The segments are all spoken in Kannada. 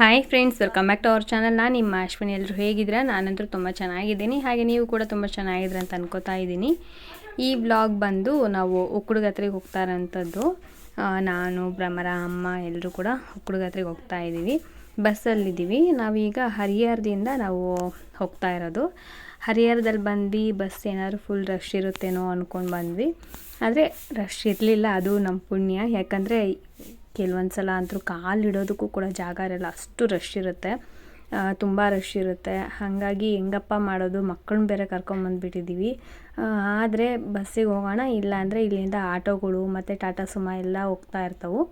Hi friends welcome back to our channel ನಾನು ನಿಮ್ಮ ಅಶ್ವಿನಿ ಎಲ್ಲರೂ ಹೇಗಿದ್ದೀರಾ? ನಾನಂತೂ ತುಂಬ ಚೆನ್ನಾಗಿದ್ದೀನಿ. ಹಾಗೆ ನೀವು ಕೂಡ ತುಂಬ ಚೆನ್ನಾಗಿದ್ರೆ ಅಂತ ಅನ್ಕೋತಾ ಇದ್ದೀನಿ. ಈ ಬ್ಲಾಗ್ ಬಂದು ನಾವು ಉಕ್ಕುಡುಗತ್ರಿಗೆ ಹೋಗ್ತಾರಂಥದ್ದು ನಾನು, ಭ್ರಮರ, ಅಮ್ಮ ಎಲ್ಲರೂ ಕೂಡ ಉಕ್ಕುಡುಗತ್ರಿಗೆ ಹೋಗ್ತಾ ಇದ್ದೀವಿ. ಬಸ್ಸಲ್ಲಿದ್ದೀವಿ. ನಾವೀಗ ಹರಿಹರದಿಂದ ನಾವು ಹೋಗ್ತಾ ಇರೋದು. ಹರಿಹರದಲ್ಲಿ ಬಂದು ಬಸ್ ಏನಾದ್ರು ಫುಲ್ ರಶ್ ಇರುತ್ತೇನೋ ಅಂದ್ಕೊಂಡು ಬಂದ್ವಿ. ಆದರೆ ರಶ್ ಇರಲಿಲ್ಲ, ಅದು ನಮ್ಮ ಪುಣ್ಯ. ಯಾಕಂದರೆ ಕೆಲವೊಂದು ಸಲ ಅಂತೂ ಕಾಲು ಇಡೋದಕ್ಕೂ ಕೂಡ ಜಾಗ ಇರಲ್ಲ. ಅಷ್ಟು ರಶ್ ಇರುತ್ತೆ. ತುಂಬ ರಶ್ ಇರುತ್ತೆ. ಹಾಗಾಗಿ ಹೆಂಗಪ್ಪ ಮಾಡೋದು ಮಕ್ಕಳನ್ನ ಬೇರೆ ಕರ್ಕೊಂಬಂದುಬಿಟ್ಟಿದ್ದೀವಿ ಆದರೆ ಬಸ್ಸಿಗೆ ಹೋಗೋಣ ಇಲ್ಲಾಂದರೆ ಇಲ್ಲಿಂದ ಆಟೋಗಳು ಮತ್ತು ಟಾಟಾ ಸುಮಾ ಎಲ್ಲ ಹೋಗ್ತಾ ಇರ್ತವೆ.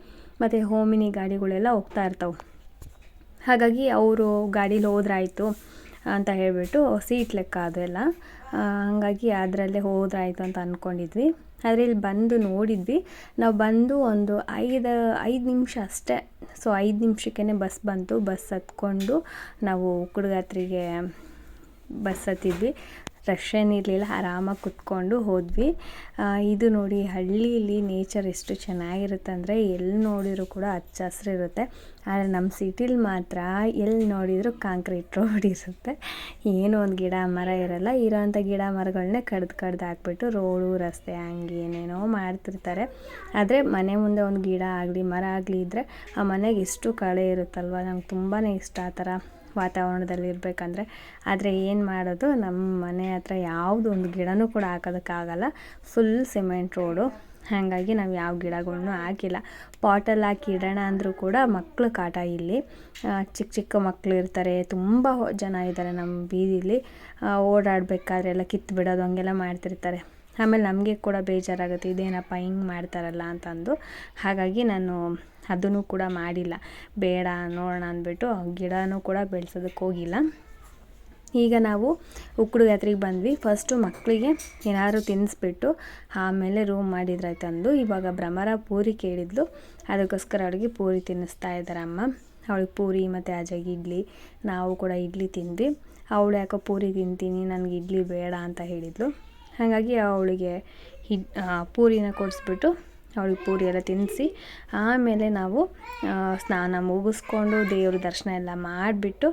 ಮತ್ತು ಹೋಮಿನಿ ಗಾಡಿಗಳೆಲ್ಲ ಹೋಗ್ತಾ ಇರ್ತವೆ. ಹಾಗಾಗಿ ಅವರು ಗಾಡೀಲಿ ಹೋದ್ರಾಯಿತು ಅಂತ ಹೇಳಿಬಿಟ್ಟು ಸೀಟ್ ಲೆಕ್ಕ ಅದೆಲ್ಲ. ಹಾಗಾಗಿ ಅದರಲ್ಲೇ ಹೋದ್ರಾಯಿತು ಅಂತ ಅಂದ್ಕೊಂಡಿದ್ವಿ ಆದರೆ ಇಲ್ಲಿ ಬಂದು ನೋಡಿದ್ವಿ. ನಾವು ಬಂದು ಒಂದು ಐದು ಐದು ನಿಮಿಷ ಅಷ್ಟೇ. ಸೊ ಐದು ನಿಮಿಷಕ್ಕೇ ಬಸ್ ಬಂತು. ಬಸ್ ಹತ್ಕೊಂಡು ನಾವು ಕುಡುಗಾತ್ರಿಗೆ ಬಸ್ ಹತ್ತಿದ್ವಿ. ರಶ್ ಏನಿರಲಿಲ್ಲ ಆರಾಮಾಗಿ ಕುತ್ಕೊಂಡು ಹೋದ್ವಿ. ಇದು ನೋಡಿ ಹಳ್ಳಿಯಲ್ಲಿ ನೇಚರ್ ಎಷ್ಟು ಚೆನ್ನಾಗಿರುತ್ತೆ ಅಂದರೆ ಎಲ್ಲಿ ನೋಡಿದರೂ ಕೂಡ ಹಚ್ಚ ಹಸಿರು ಇರುತ್ತೆ. ಆದರೆ ನಮ್ಮ ಸಿಟಿಲಿ ಮಾತ್ರ ಎಲ್ಲಿ ನೋಡಿದರೂ ಕಾಂಕ್ರೀಟ್ ರೋಡ್ ಇರುತ್ತೆ. ಏನೋ ಒಂದು ಗಿಡ ಮರ ಇರಲ್ಲ ಇರೋವಂಥ ಗಿಡ ಮರಗಳನ್ನೇ ಕಡ್ದು ಕಡ್ದು ಹಾಕ್ಬಿಟ್ಟು ರೋಡು, ರಸ್ತೆ ಹಂಗೆ ಏನೇನೋ ಮಾಡ್ತಿರ್ತಾರೆ. ಆದರೆ ಮನೆ ಮುಂದೆ ಒಂದು ಗಿಡ ಆಗಲಿ, ಮರ ಆಗಲಿ ಇದ್ದರೆ ಆ ಮನೆಗೆ ಎಷ್ಟು ಕಳೆ ಇರುತ್ತಲ್ವ? ನಂಗೆ ತುಂಬಾ ಇಷ್ಟ ಆ ಥರ ವಾತಾವರಣದಲ್ಲಿ ಇರಬೇಕಂದ್ರೆ ಆದರೆ ಏನು ಮಾಡೋದು ನಮ್ಮ ಮನೆ ಹತ್ರ ಯಾವುದು ಒಂದು ಗಿಡನೂ ಕೂಡ ಹಾಕೋದಕ್ಕಾಗಲ್ಲ. ಫುಲ್ ಸಿಮೆಂಟ್ ರೋಡು ಹಾಗಾಗಿ ನಾವು ಯಾವ ಗಿಡಗಳ್ನೂ ಹಾಕಿಲ್ಲ. ಪಾಟಲ್ಲಿ ಹಾಕಿ ಇಡೋಣ ಅಂದರೂ ಕೂಡ ಮಕ್ಕಳು ಕಾಟ ಇಲ್ಲಿ. ಚಿಕ್ಕ ಚಿಕ್ಕ ಮಕ್ಕಳು ಇರ್ತಾರೆ. ತುಂಬ ಜನ ಇದ್ದಾರೆ ನಮ್ಮ ಬೀದಿಲಿ. ಓಡಾಡಬೇಕಾದ್ರೆ ಎಲ್ಲ ಕಿತ್ತು ಬಿಡೋದು ಹಂಗೆಲ್ಲ ಮಾಡ್ತಿರ್ತಾರೆ. ಆಮೇಲೆ ನಮಗೆ ಕೂಡ ಬೇಜಾರಾಗುತ್ತೆ, ಇದೇನಪ್ಪ ಹಿಂಗೆ ಮಾಡ್ತಾರಲ್ಲ ಅಂತಂದು. ಹಾಗಾಗಿ ನಾನು ಅದನ್ನು ಕೂಡ ಮಾಡಿಲ್ಲ. ಬೇಡ ನೋಡೋಣ ಅಂದ್ಬಿಟ್ಟು ಗಿಡನೂ ಕೂಡ ಬೆಳೆಸೋದಕ್ಕೆ ಹೋಗಿಲ್ಲ. ಈಗ ನಾವು ಉಕ್ಕುಡು ಜಾತ್ರೆಗೆ ಬಂದ್ವಿ. ಫಸ್ಟು ಮಕ್ಕಳಿಗೆ ಏನಾದರೂ ತಿನ್ನಿಸ್ಬಿಟ್ಟು ಆಮೇಲೆ ರೂಮ್ ಮಾಡಿದ್ರಾಯ್ತು ಅಂದು ಇವಾಗ ಭ್ರಮರ ಪೂರಿ ಕೇಳಿದ್ಲು. ಅದಕ್ಕೋಸ್ಕರ ಅವಳಿಗೆ ಪೂರಿ ತಿನ್ನಿಸ್ತಾ ಇದ್ದಾರೆ ಅಮ್ಮ. ಅವಳಿಗೆ ಪೂರಿ ಮತ್ತು ಅಜಾಗಿ ಇಡ್ಲಿ, ನಾವು ಕೂಡ ಇಡ್ಲಿ ತಿಂದ್ವಿ. ಅವಳು ಯಾಕೋ ಪೂರಿ ತಿಂತೀನಿ, ನನಗೆ ಇಡ್ಲಿ ಬೇಡ ಅಂತ ಹೇಳಿದ್ಲು. ಹಾಗಾಗಿ ಅವಳಿಗೆ ಆ, ಪೂರಿನ ಕೊಡಿಸ್ಬಿಟ್ಟು ಅವಳಿಗೆ ಪೂರಿ ಎಲ್ಲ ತಿನ್ನಿಸಿ ಆಮೇಲೆ ನಾವು ಸ್ನಾನ ಮುಗಿಸ್ಕೊಂಡು ದೇವ್ರ ದರ್ಶನ ಎಲ್ಲ ಮಾಡಿಬಿಟ್ಟು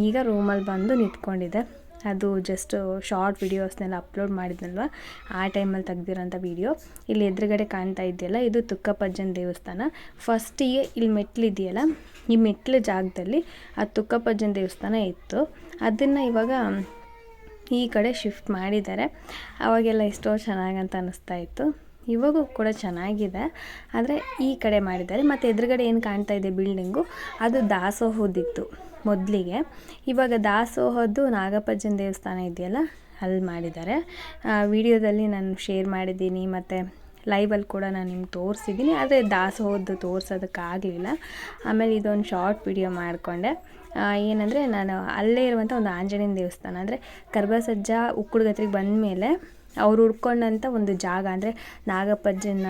ಈಗ ರೂಮಲ್ಲಿ ಬಂದು ನಿಂತ್ಕೊಂಡಿದ್ದೆ. ಅದು ಜಸ್ಟ್ ಶಾರ್ಟ್ ವಿಡಿಯೋಸ್ನೆಲ್ಲ ಅಪ್ಲೋಡ್ ಮಾಡಿದ್ನಲ್ವ? ಆ ಟೈಮಲ್ಲಿ ತೆಗ್ದಿರೋಂಥ ವಿಡಿಯೋ ಇಲ್ಲಿ ಎದುರುಗಡೆ ಕಾಣ್ತಾ ಇದೆಯಲ್ಲ ಇದು ತುಕ್ಕಪ್ಪಜ್ಜನ ದೇವಸ್ಥಾನ. ಫಸ್ಟಿಗೆ ಇಲ್ಲಿ ಮೆಟ್ಲಿದೆಯಲ್ಲ ಈ ಮೆಟ್ಲು ಜಾಗದಲ್ಲಿ ಆ ತುಕ್ಕಪ್ಪಜ್ಜನ ದೇವಸ್ಥಾನ ಇತ್ತು. ಅದನ್ನು ಇವಾಗ ಈ ಕಡೆ ಶಿಫ್ಟ್ ಮಾಡಿದ್ದಾರೆ. ಅವಾಗೆಲ್ಲ ಎಷ್ಟೋ ಚೆನ್ನಾಗಂತ ಅನ್ನಿಸ್ತಾ ಇತ್ತು. ಇವಾಗೂ ಕೂಡ ಚೆನ್ನಾಗಿದೆ. ಆದರೆ ಈ ಕಡೆ ಮಾಡಿದ್ದಾರೆ. ಮತ್ತು ಎದುರುಗಡೆ ಏನು ಕಾಣ್ತಾ ಇದೆ ಬಿಲ್ಡಿಂಗು? ಅದು ದಾಸೋಹದಿತ್ತು ಮೊದಲಿಗೆ. ಇವಾಗ ದಾಸೋಹದ್ದು ನಾಗಪ್ಪಜ್ಜನ ದೇವಸ್ಥಾನ ಇದೆಯಲ್ಲ? ಅಲ್ಲಿ ಮಾಡಿದ್ದಾರೆ. ವಿಡಿಯೋದಲ್ಲಿ ನಾನು ಶೇರ್ ಮಾಡಿದ್ದೀನಿ. ಮತ್ತು ಲೈವಲ್ಲಿ ಕೂಡ ನಾನು ನಿಮ್ಗೆ ತೋರಿಸಿದ್ದೀನಿ ಆದರೆ ದಾಸೋಹದ್ದು ತೋರ್ಸೋದಕ್ಕಾಗಲಿಲ್ಲ. ಆಮೇಲೆ ಇದೊಂದು ಶಾರ್ಟ್ ವಿಡಿಯೋ ಮಾಡಿಕೊಂಡೆ. ಏನಂದರೆ ನಾನು ಅಲ್ಲೇ ಇರುವಂಥ ಒಂದು ಆಂಜನೇಯನ ದೇವಸ್ಥಾನ, ಅಂದರೆ ಕರ್ಬಸಜ್ಜ ಉಕ್ಕುಡುಗತ್ರಿಗೆ ಬಂದ ಮೇಲೆ ಅವ್ರು ಹುಡ್ಕೊಂಡಂಥ ಒಂದು ಜಾಗ, ಅಂದರೆ ನಾಗಪ್ಪಜ್ಜನ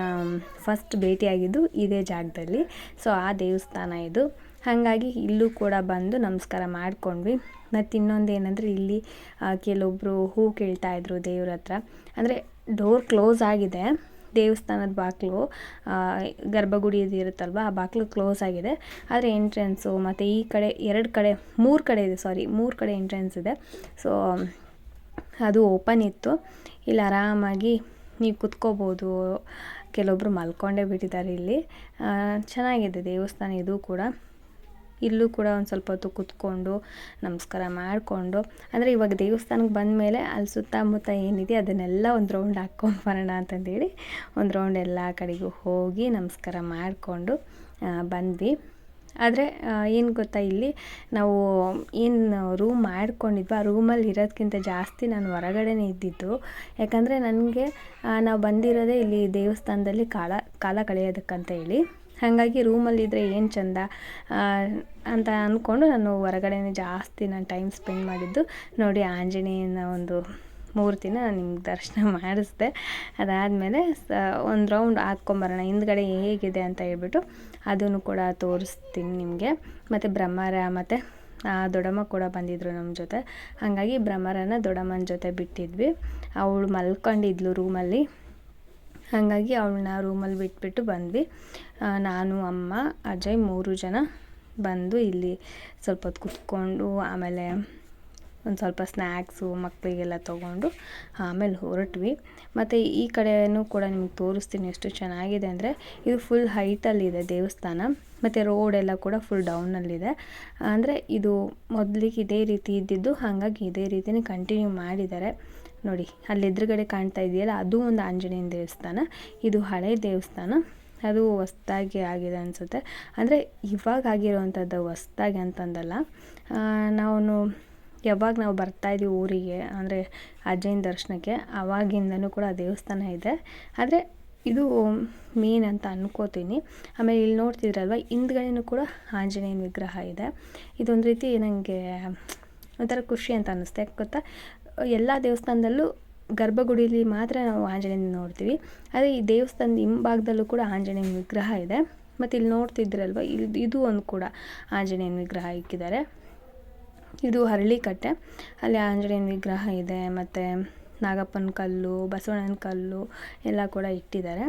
ಫಸ್ಟ್ ಭೇಟಿಯಾಗಿದ್ದು ಇದೇ ಜಾಗದಲ್ಲಿ. ಸೊ ಆ ದೇವಸ್ಥಾನ ಇದು. ಹಾಗಾಗಿ ಇಲ್ಲೂ ಕೂಡ ಬಂದು ನಮಸ್ಕಾರ ಮಾಡ್ಕೊಂಡ್ವಿ. ಮತ್ತು ಇನ್ನೊಂದು ಏನಂದರೆ ಇಲ್ಲಿ ಕೆಲವೊಬ್ಬರು ಹೂ ಕೇಳ್ತಾಯಿದ್ರು ದೇವ್ರ ಹತ್ರ. ಅಂದರೆ ಡೋರ್ ಕ್ಲೋಸ್ ಆಗಿದೆ. ದೇವಸ್ಥಾನದ ಬಾಗಿಲು ಗರ್ಭಗುಡಿದು ಇರುತ್ತಲ್ವ, ಆ ಬಾಗಿಲು ಕ್ಲೋಸ್ ಆಗಿದೆ. ಆದರೆ ಎಂಟ್ರೆನ್ಸು ಮತ್ತು ಈ ಕಡೆ, ಎರಡು ಕಡೆ, ಮೂರು ಕಡೆ ಇದೆ ಸಾರಿ ಮೂರು ಕಡೆ ಎಂಟ್ರೆನ್ಸ್ ಇದೆ. ಸೊ ಅದು ಓಪನ್ ಇತ್ತು. ಇಲ್ಲಿ ಆರಾಮಾಗಿ ನೀವು ಕುತ್ಕೋಬೋದು. ಕೆಲವೊಬ್ಬರು ಮಲ್ಕೊಂಡೇ ಬಿಟ್ಟಿದ್ದಾರೆ ಇಲ್ಲಿ. ಚೆನ್ನಾಗಿದೆ ದೇವಸ್ಥಾನ ಇದು ಕೂಡ. ಇಲ್ಲೂ ಕೂಡ ಒಂದು ಸ್ವಲ್ಪ ಹೊತ್ತು ಕುತ್ಕೊಂಡು ನಮಸ್ಕಾರ ಮಾಡಿಕೊಂಡು, ಅಂದರೆ ಇವಾಗ ದೇವಸ್ಥಾನಕ್ಕೆ ಬಂದ ಮೇಲೆ ಅಲ್ಲಿ ಸುತ್ತಮುತ್ತ ಏನಿದೆ ಅದನ್ನೆಲ್ಲ ಒಂದು ರೌಂಡ್ ಹಾಕ್ಕೊಂಬರೋಣ ಅಂತಂದೇಳಿ ಒಂದು ರೌಂಡ್ ಎಲ್ಲ ಕಡೆಗೂ ಹೋಗಿ ನಮಸ್ಕಾರ ಮಾಡಿಕೊಂಡು ಬಂದ್ವಿ. ಆದರೆ ಏನು ಗೊತ್ತಾ ಇಲ್ಲಿ ನಾವು ಏನು ರೂಮ್ ಮಾಡ್ಕೊಂಡಿದ್ವಿ ಆ ರೂಮಲ್ಲಿ ಇರೋದಕ್ಕಿಂತ ಜಾಸ್ತಿ ನಾನು ಹೊರಗಡೆನೇ ಇದ್ದಿದ್ದು. ಯಾಕಂದರೆ ನನಗೆ ನಾವು ಬಂದಿರೋದೇ ಇಲ್ಲಿ ದೇವಸ್ಥಾನದಲ್ಲಿ ಕಾಲ ಕಾಲ ಕಳೆಯೋದಕ್ಕಂತ ಹೇಳಿ. ಹಾಗಾಗಿ ರೂಮಲ್ಲಿದ್ದರೆ ಏನು ಚಂದ? ಅಂತ ಅಂದ್ಕೊಂಡು ನಾನು ಹೊರಗಡೆನೇ ಜಾಸ್ತಿ ನಾನು ಟೈಮ್ ಸ್ಪೆಂಡ್ ಮಾಡಿದ್ದು ನೋಡಿ ಆಂಜನೇಯನ ಒಂದು ಮೂರ್ತಿನ ನಿಮ್ಗೆ ದರ್ಶನ ಮಾಡಿಸ್ದೆ. ಅದಾದಮೇಲೆ ಒಂದು ರೌಂಡ್ ಹಾಕ್ಕೊಂಬರೋಣ ಹಿಂದ್ಗಡೆ ಹೇಗಿದೆ ಅಂತ ಹೇಳ್ಬಿಟ್ಟು ಅದನ್ನು ಕೂಡ ತೋರಿಸ್ತೀನಿ ನಿಮಗೆ. ಮತ್ತು ಬ್ರಹ್ಮರ ಮತ್ತು ದೊಡ್ಡಮ್ಮ ಕೂಡ ಬಂದಿದ್ದರು ನಮ್ಮ ಜೊತೆ. ಹಾಗಾಗಿ ಬ್ರಹ್ಮರನ ದೊಡ್ಡಮ್ಮನ ಜೊತೆ ಬಿಟ್ಟಿದ್ವಿ. ಅವಳು ಮಲ್ಕೊಂಡಿದ್ಲು ರೂಮಲ್ಲಿ ಹಾಗಾಗಿ ಅವಳನ್ನ ರೂಮಲ್ಲಿ ಬಿಟ್ಬಿಟ್ಟು ಬಂದ್ವಿ. ನಾನು, ಅಮ್ಮ, ಅಜಯ್ ಮೂರು ಜನ ಬಂದು ಇಲ್ಲಿ ಸ್ವಲ್ಪ ಹೊತ್ತು ಕುತ್ಕೊಂಡು ಆಮೇಲೆ ಒಂದು ಸ್ವಲ್ಪ ಸ್ನ್ಯಾಕ್ಸು ಮಕ್ಕಳಿಗೆಲ್ಲ ತೊಗೊಂಡು ಆಮೇಲೆ ಹೊರಟ್ವಿ. ಮತ್ತು ಈ ಕಡೆಯೂ ಕೂಡ ನಿಮ್ಗೆ ತೋರಿಸ್ತೀನಿ ಎಷ್ಟು ಚೆನ್ನಾಗಿದೆ ಅಂದರೆ ಇದು ಫುಲ್ ಹೈಟಲ್ಲಿದೆ ದೇವಸ್ಥಾನ. ಮತ್ತು ರೋಡೆಲ್ಲ ಕೂಡ ಫುಲ್ ಡೌನಲ್ಲಿದೆ ಅಂದರೆ ಇದು ಮೊದಲಿಗೆ ಇದೇ ರೀತಿ ಇದ್ದಿದ್ದು, ಹಾಗಾಗಿ ಇದೇ ರೀತಿಯೇ ಕಂಟಿನ್ಯೂ ಮಾಡಿದ್ದಾರೆ. ನೋಡಿ, ಅಲ್ಲಿ ಎದುರುಗಡೆ ಕಾಣ್ತಾ ಇದೆಯಲ್ಲ, ಅದು ಒಂದು ಆಂಜನೇಯನ ದೇವಸ್ಥಾನ. ಇದು ಹಳೆ ದೇವಸ್ಥಾನ. ಅದು ಹೊಸ್ದಾಗಿ ಆಗಿದೆ ಅನಿಸುತ್ತೆ. ಅಂದರೆ ಇವಾಗ ಆಗಿರೋವಂಥದ್ದು ಹೊಸ್ದಾಗಿ ಅಂತಂದಲ್ಲ ನಾವು ಯಾವಾಗ ನಾವು ಬರ್ತಾ ಇದ್ದೀವಿ ಊರಿಗೆ, ಅಂದರೆ ಅಜ್ಜನ ದರ್ಶನಕ್ಕೆ ಆವಾಗಿಂದನೂ ಕೂಡ ದೇವಸ್ಥಾನ ಇದೆ. ಆದರೆ ಇದು ಮೇನ್ ಅಂತ ಅನ್ಕೋತೀನಿ. ಆಮೇಲೆ ಇಲ್ಲಿ ನೋಡ್ತಿದ್ರಲ್ವ, ಹಿಂದ್ಗಡೆನೂ ಕೂಡ ಆಂಜನೇಯನ ವಿಗ್ರಹ ಇದೆ. ಇದೊಂದು ರೀತಿ ನನಗೆ ಒಂಥರ ಖುಷಿ ಅಂತ ಅನ್ನಿಸ್ತೆ ಯಾಕೆ ಗೊತ್ತಾ? ಎಲ್ಲ ದೇವಸ್ಥಾನದಲ್ಲೂ ಗರ್ಭಗುಡಿಲಿ ಮಾತ್ರ ನಾವು ಆಂಜನೇಯನ ನೋಡ್ತೀವಿ. ಅದೇ ಈ ದೇವಸ್ಥಾನದ ಹಿಂಭಾಗದಲ್ಲೂ ಕೂಡ ಆಂಜನೇಯನ ವಿಗ್ರಹ ಇದೆ. ಮತ್ತು ಇಲ್ಲಿ ನೋಡ್ತಿದ್ರಲ್ವ ಇದು ಇದು ಒಂದು ಕೂಡ ಆಂಜನೇಯನ ವಿಗ್ರಹ ಇಕ್ಕಿದ್ದಾರೆ. ಇದು ಹರಳಿಕಟ್ಟೆ. ಅಲ್ಲಿ ಆಂಜನೇಯನ ವಿಗ್ರಹ ಇದೆ ಮತ್ತು ನಾಗಪ್ಪನ ಕಲ್ಲು ಬಸವಣ್ಣನ ಕಲ್ಲು ಎಲ್ಲ ಕೂಡ ಇಟ್ಟಿದ್ದಾರೆ.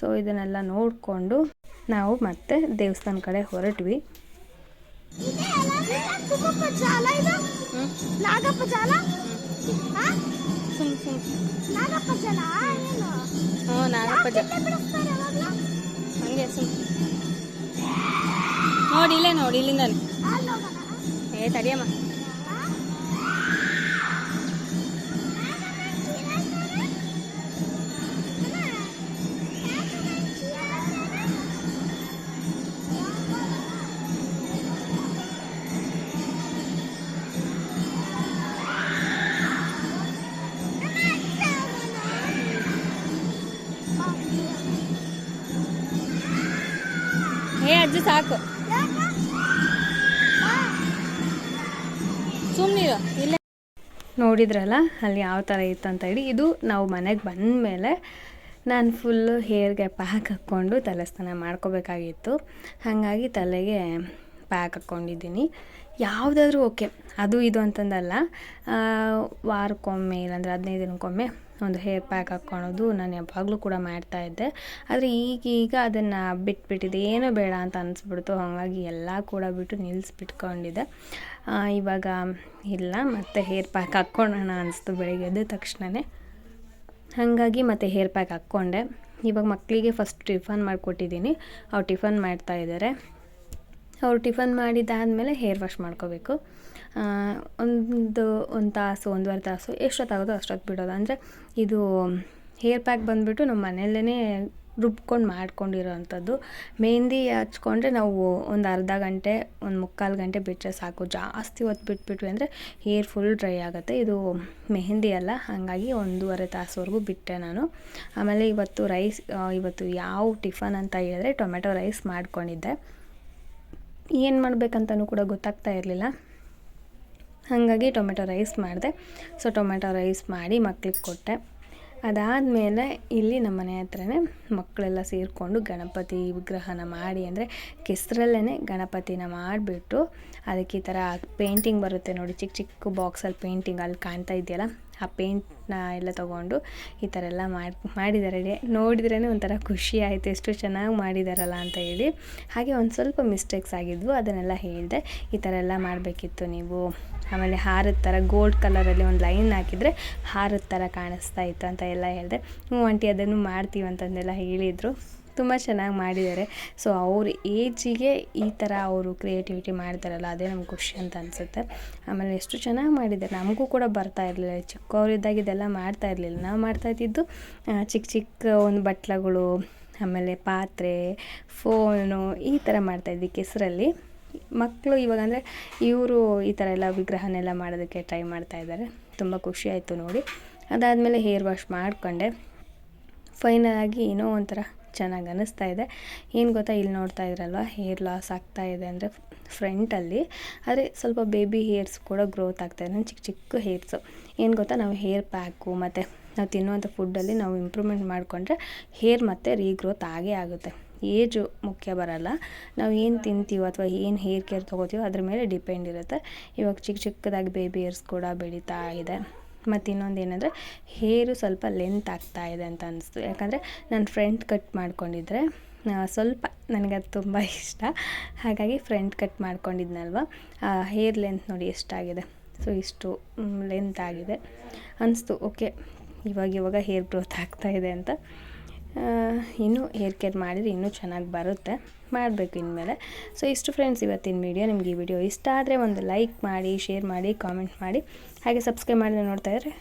ಸೊ ಇದನ್ನೆಲ್ಲ ನೋಡಿಕೊಂಡು ನಾವು ಮತ್ತೆ ದೇವಸ್ಥಾನ ಕಡೆ ಹೊರಟ್ವಿ. ನಾಗಪ್ಪ ಜಾಲ? ಸುಮ್ ಸುಮ್. ಹ್ಞೂ ನಾಗಪ್ಪ ಜ ಬಿಡಿಸ್ತಾರೆ ಯಾವಾಗ್ಲೂ? ಹಂಗೆ ಸುಮ್. ನೋಡಿ ಇಲ್ಲೇ ನೋಡಿ ಇಲ್ಲಿಂದ ಏ ತಡಿಯಮ್ಮ. ಅಜ್ಜಿ ಸಾಕು. ಸುಮ್ಮನಿರು ಇಲ್ಲ. ನೋಡಿದ್ರಲ್ಲ, ಅಲ್ಲಿ ಯಾವ ಥರ ಇತ್ತು ಅಂತ ಹೇಳಿ, ಇದು ನಾವು ಮನೆಗೆ ಬಂದ ಮೇಲೆ ನಾನು ಫುಲ್ಲು ಹೇರ್ಗೆ ಪ್ಯಾಕ್ ಹಾಕ್ಕೊಂಡು ತಲೆ ಸ್ನಾನ ಮಾಡ್ಕೋಬೇಕಾಗಿತ್ತು. ಹಾಗಾಗಿ ತಲೆಗೆ ಪ್ಯಾಕ್ ಹಾಕ್ಕೊಂಡಿದ್ದೀನಿ. ಯಾವುದಾದ್ರೂ ಓಕೆ, ಅದು ಇದು ಅಂತಂದಲ್ಲ ವಾರಕ್ಕೊಮ್ಮೆ, ಇಲ್ಲಾಂದ್ರೆ ಹದಿನೈದು ದಿನಕ್ಕೊಮ್ಮೆ ಒಂದು ಹೇರ್ ಪ್ಯಾಕ್ ಹಾಕ್ಕೊಳೋದು ನಾನು ಯಾವಾಗಲೂ ಕೂಡ ಮಾಡ್ತಾ ಇದ್ದೆ. ಆದರೆ ಈಗೀಗ ಅದನ್ನು ಬಿಟ್ಬಿಟ್ಟಿದೆ. ಏನೂ ಬೇಡ ಅಂತ ಅನಿಸ್ಬಿಡ್ತು. ಹಾಗಾಗಿ ಎಲ್ಲ ಕೂಡ ಬಿಟ್ಟು ನಿಲ್ಲಿಸ್ಬಿಟ್ಕೊಂಡಿದ್ದೆ ಇವಾಗ ಇಲ್ಲ, ಮತ್ತು ಹೇರ್ ಪ್ಯಾಕ್ ಹಾಕ್ಕೊಳ್ಳೋಣ ಅನಿಸ್ತು ಬೆಳಿಗ್ಗೆ ಎದ್ದ ತಕ್ಷಣವೇ ಹಾಗಾಗಿ ಮತ್ತೆ ಹೇರ್ ಪ್ಯಾಕ್ ಹಾಕ್ಕೊಂಡೆ. ಇವಾಗ ಮಕ್ಕಳಿಗೆ ಫಸ್ಟ್ ಟಿಫನ್ ಮಾಡಿಕೊಟ್ಟಿದ್ದೀನಿ. ಅವ್ರು ಟಿಫನ್ ಮಾಡ್ತಾ ಇದ್ದಾರೆ. ಅವ್ರು ಟಿಫನ್ ಮಾಡಿದ್ದಾದಮೇಲೆ ಹೇರ್ ವಾಶ್ ಮಾಡ್ಕೋಬೇಕು. ಒಂದು ಒಂದು ತಾಸು, ಒಂದೂವರೆ ತಾಸು, ಎಷ್ಟೊತ್ತಾಗುತ್ತೋ ಅಷ್ಟೊತ್ತು ಬಿಡೋದು. ಅಂದರೆ ಇದು ಹೇರ್ ಪ್ಯಾಕ್ ಬಂದುಬಿಟ್ಟು ನಮ್ಮ ಮನೆಯಲ್ಲೇ ರುಬ್ಕೊಂಡು ಮಾಡ್ಕೊಂಡಿರೋ ಅಂಥದ್ದು ಮೆಹಂದಿ ಹಚ್ಕೊಂಡ್ರೆ ನಾವು ಒಂದು ಅರ್ಧ ಗಂಟೆ, ಒಂದು ಮುಕ್ಕಾಲು ಗಂಟೆ ಬಿಟ್ಟರೆ ಸಾಕು. ಜಾಸ್ತಿ ಹೊತ್ತು ಬಿಟ್ಬಿಟ್ವಿ ಅಂದರೆ ಹೇರ್ ಫುಲ್ ಡ್ರೈ ಆಗುತ್ತೆ. ಇದು ಮೆಹಂದಿ ಅಲ್ಲ, ಹಾಗಾಗಿ ಒಂದೂವರೆ ತಾಸುವರೆಗೂ ಬಿಟ್ಟೆ ನಾನು. ಆಮೇಲೆ ಇವತ್ತು ರೈಸ್ ಇವತ್ತು ಯಾವ ಟಿಫನ್ ಅಂತ ಹೇಳಿದ್ರೆ ಟೊಮೆಟೊ ರೈಸ್ ಮಾಡ್ಕೊಂಡಿದ್ದೆ. ಏನು ಮಾಡಬೇಕಂತನೂ ಕೂಡ ಗೊತ್ತಾಗ್ತಾ ಇರಲಿಲ್ಲ. ಹಾಗಾಗಿ ಟೊಮೆಟೊ ರೈಸ್ ಮಾಡಿದೆ. ಸೊ ಟೊಮೆಟೊ ರೈಸ್ ಮಾಡಿ ಮಕ್ಳಿಗೆ ಕೊಟ್ಟೆ. ಅದಾದಮೇಲೆ ಇಲ್ಲಿ ನಮ್ಮ ಮನೆ ಹತ್ರನೇ ಮಕ್ಕಳೆಲ್ಲ ಸೇರಿಕೊಂಡು ಗಣಪತಿ ವಿಗ್ರಹನ ಮಾಡಿ, ಅಂದರೆ ಕೆಸರಲ್ಲೇ ಗಣಪತಿನ ಮಾಡಿಬಿಟ್ಟು ಅದಕ್ಕೆ ಈ ಥರ ಪೇಂಟಿಂಗ್ ಬರುತ್ತೆ ನೋಡಿ. ಚಿಕ್ಕ ಚಿಕ್ಕ ಬಾಕ್ಸಲ್ಲಿ ಪೇಂಟಿಂಗ್ ಅಲ್ಲಿ ಕಾಣ್ತಾ ಇದೆಯಲ್ಲ? ಆ ಪೇಂಟ್ನ ಎಲ್ಲ ತೊಗೊಂಡು ಈ ಥರ ಎಲ್ಲ ಮಾಡಿ, ಮಾಡಿದ್ದಾರೆ. ನೋಡಿದ್ರೇ ಒಂಥರ ಖುಷಿ ಆಯಿತು, ಎಷ್ಟು ಚೆನ್ನಾಗಿ ಮಾಡಿದಾರಲ್ಲ ಅಂತ ಹೇಳಿ. ಹಾಗೆ ಒಂದು ಸ್ವಲ್ಪ ಮಿಸ್ಟೇಕ್ಸ್ ಆಗಿದ್ವು, ಅದನ್ನೆಲ್ಲ ಹೇಳಿದೆ. ಈ ಥರ ಎಲ್ಲ ಮಾಡಬೇಕಿತ್ತು ನೀವು. ಆಮೇಲೆ ಹಾರದ ಥರ ಗೋಲ್ಡ್ ಕಲರಲ್ಲಿ ಒಂದು ಲೈನ್ ಹಾಕಿದರೆ ಹಾರದ ಥರ ಕಾಣಿಸ್ತಾ ಇತ್ತು ಅಂತ ಎಲ್ಲ ಹೇಳಿದೆ. ಹ್ಞೂ ಆಂಟಿ, ಅದನ್ನು ಮಾಡ್ತೀವಿ ಅಂತಂದೆಲ್ಲ ಹೇಳಿದರು. ತುಂಬ ಚೆನ್ನಾಗಿ ಮಾಡಿದ್ದಾರೆ. ಸೊ ಅವ್ರ ಏಜಿಗೆ ಈ ಥರ ಅವರು ಕ್ರಿಯೇಟಿವಿಟಿ ಮಾಡ್ತಾರಲ್ಲ, ಅದೇ ನಮ್ಗೆ ಖುಷಿ ಅಂತ ಅನಿಸುತ್ತೆ. ಆಮೇಲೆ ಎಷ್ಟು ಚೆನ್ನಾಗಿ ಮಾಡಿದ್ದಾರೆ. ನಮಗೂ ಕೂಡ ಬರ್ತಾ ಇರಲಿಲ್ಲ. ಚಿಕ್ಕವರಿದ್ದಾಗ ಇದೆಲ್ಲ ಮಾಡ್ತಾ ಇರಲಿಲ್ಲ. ನಾವು ಮಾಡ್ತಾ ಇದ್ದಿದ್ದು ಚಿಕ್ಕ ಚಿಕ್ಕ ಒಂದು ಬಟ್ಲಗಳು, ಆಮೇಲೆ ಪಾತ್ರೆ ಫೋನು ಈ ಥರ ಮಾಡ್ತಾಯಿದ್ವಿ ಕೆಸರಲ್ಲಿ. ಮಕ್ಕಳು ಇವಾಗ ಅಂದರೆ ಇವರು ಈ ಥರ ಎಲ್ಲ ವಿಗ್ರಹನೆಲ್ಲ ಮಾಡೋದಕ್ಕೆ ಟ್ರೈ ಮಾಡ್ತಾ ಇದ್ದಾರೆ. ತುಂಬ ಖುಷಿ ಆಯಿತು ನೋಡಿ. ಅದಾದಮೇಲೆ ಹೇರ್ ವಾಶ್ ಮಾಡಿಕೊಂಡೆ. ಫೈನಲ್ ಏನೋ ಒಂಥರ ಚೆನ್ನಾಗಿ ಅನ್ನಿಸ್ತಾ ಇದೆ. ಏನು ಗೊತ್ತಾ, ಇಲ್ಲಿ ನೋಡ್ತಾ ಇದ್ರಲ್ವ ಹೇರ್ ಲಾಸ್ ಆಗ್ತಾ ಇದೆ ಅಂದರೆ ಫ್ರಂಟಲ್ಲಿ ಆದರೆ ಸ್ವಲ್ಪ ಬೇಬಿ ಹೇರ್ಸ್ ಕೂಡ ಗ್ರೋತ್ ಆಗ್ತಾ ಇದೆ ಚಿಕ್ಕ ಚಿಕ್ಕ ಹೇರ್ಸು ಏನು ಗೊತ್ತಾ, ನಾವು ಹೇರ್ ಪ್ಯಾಕು ಮತ್ತು ನಾವು ತಿನ್ನುವಂಥ ಫುಡ್ಡಲ್ಲಿ ನಾವು ಇಂಪ್ರೂವ್ಮೆಂಟ್ ಮಾಡಿಕೊಂಡ್ರೆ ಹೇರ್ ಮತ್ತೆ ರೀಗ್ರೋತ್ ಆಗೇ ಆಗುತ್ತೆ. ಏಜು ಮುಖ್ಯ ಬರಲ್ಲ. ನಾವು ಏನು ತಿಂತೀವೋ ಅಥವಾ ಏನು ಹೇರ್ ಕೇರ್ ತೊಗೋತೀವೋ ಅದ್ರ ಮೇಲೆ ಡಿಪೆಂಡ್ ಇರುತ್ತೆ. ಇವಾಗ ಚಿಕ್ಕ ಚಿಕ್ಕದಾಗಿ ಬೇಬಿ ಹೇರ್ಸ್ ಕೂಡ ಬೆಳೀತಾ ಇದೆ. ಮತ್ತು ಇನ್ನೊಂದು ಏನಂದರೆ ಹೇರು ಸ್ವಲ್ಪ ಲೆಂತ್ ಆಗ್ತಾ ಇದೆ ಅಂತ ಅನಿಸ್ತು. ಯಾಕಂದರೆ ನಾನು ಫ್ರಂಟ್ ಕಟ್ ಮಾಡ್ಕೊಂಡಿದ್ರೆ ಸ್ವಲ್ಪ ಸ್ವಲ್ಪ ನನಗದು ತುಂಬ ಇಷ್ಟ. ಹಾಗಾಗಿ ಫ್ರಂಟ್ ಕಟ್ ಮಾಡ್ಕೊಂಡಿದ್ನಲ್ವ? ಹೇರ್ ಲೆಂತ್ ನೋಡಿ ಎಷ್ಟಾಗಿದೆ. ಸೊ ಇಷ್ಟು ಲೆಂತ್ ಆಗಿದೆ. ಅನಿಸ್ತು ಓಕೆ ಇವಾಗ ಇವಾಗ ಹೇರ್ ಗ್ರೋತ್ ಆಗ್ತಾ ಇದೆ ಅಂತ. ಇನ್ನೂ ಹೇರ್ ಕೇರ್ ಮಾಡಿದರೆ ಇನ್ನೂ ಚೆನ್ನಾಗಿ ಬರುತ್ತೆ. ಮಾಡಬೇಕು ಇನ್ಮೇಲೆ. ಸೊ ಇಷ್ಟು ಫ್ರೆಂಡ್ಸ್ ಇವತ್ತಿನ ವಿಡಿಯೋ ನಿಮಗೆ ಈ ವಿಡಿಯೋ ಇಷ್ಟ ಆದರೆ ಒಂದು ಲೈಕ್ ಮಾಡಿ ಶೇರ್ ಮಾಡಿ ಕಾಮೆಂಟ್ ಮಾಡಿ. ಹಾಗೆ ಸಬ್ಸ್ಕ್ರೈಬ್ ಮಾಡಿ ನೋಡ್ತಾ ಇದ್ದರೆ